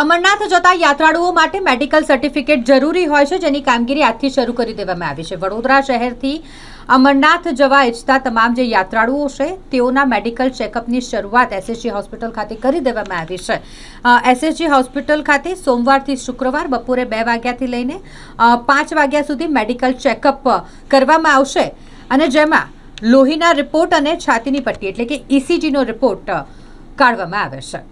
અમરનાથ જતા યાત્રાળુઓ માટે મેડિકલ સર્ટિફિકેટ જરૂરી હોય છે, જેની કામગીરી આજથી શરૂ કરી દેવામાં આવી છે. વડોદરા શહેરથી અમરનાથ જવા ઈચ્છતા તમામ જે યાત્રાળુઓ છે, તેઓના મેડિકલ ચેકઅપની શરૂઆત એસએસજી હોસ્પિટલ ખાતે કરી દેવામાં આવી છે. એસએસજી હોસ્પિટલ ખાતે સોમવારથી શુક્રવાર બપોરે બે વાગ્યાથી લઈને પાંચ વાગ્યા સુધી મેડિકલ ચેકઅપ કરવામાં આવશે. અને જેમાં લોહીના રિપોર્ટ અને છાતીની પટ્ટી, એટલે કે ઇસીજીનો રિપોર્ટ કાઢવામાં આવે છે.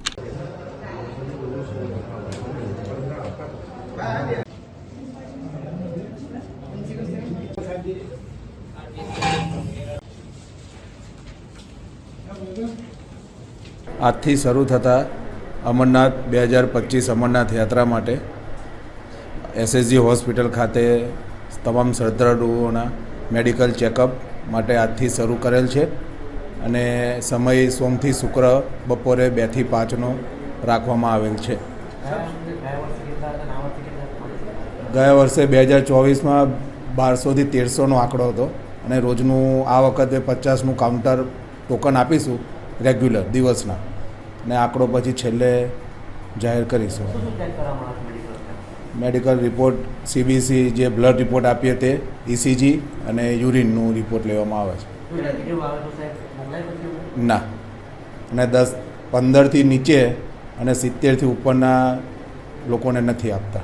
આજથી શરૂ થતા અમરનાથ બે હજાર પચીસ અમરનાથ યાત્રા માટે એસએસજી હોસ્પિટલ ખાતે તમામ શ્રદ્ધાળુઓના મેડિકલ ચેકઅપ માટે આજથી શરૂ કરેલ છે અને સમય સોમથી શુક્ર બપોરે બેથી પાંચનો રાખવામાં આવેલ છે. ગયા વર્ષે બે હજાર ચોવીસમાં બારસોથી તેરસોનો આંકડો હતો અને રોજનું આ વખતે પચાસનું કાઉન્ટર ટોકન આપીશું રેગ્યુલર દિવસના. ને આંકડો પછી છેલ્લે જાહેર કરીશું. મેડિકલ રિપોર્ટ સીબીસી જે બ્લડ રિપોર્ટ આપીએ તે ઇસીજી અને યુરિનનું રિપોર્ટ લેવામાં આવે છે. ના. અને દસ પંદરથી નીચે અને સિત્તેરથી ઉપરના લોકોને નથી આપતા.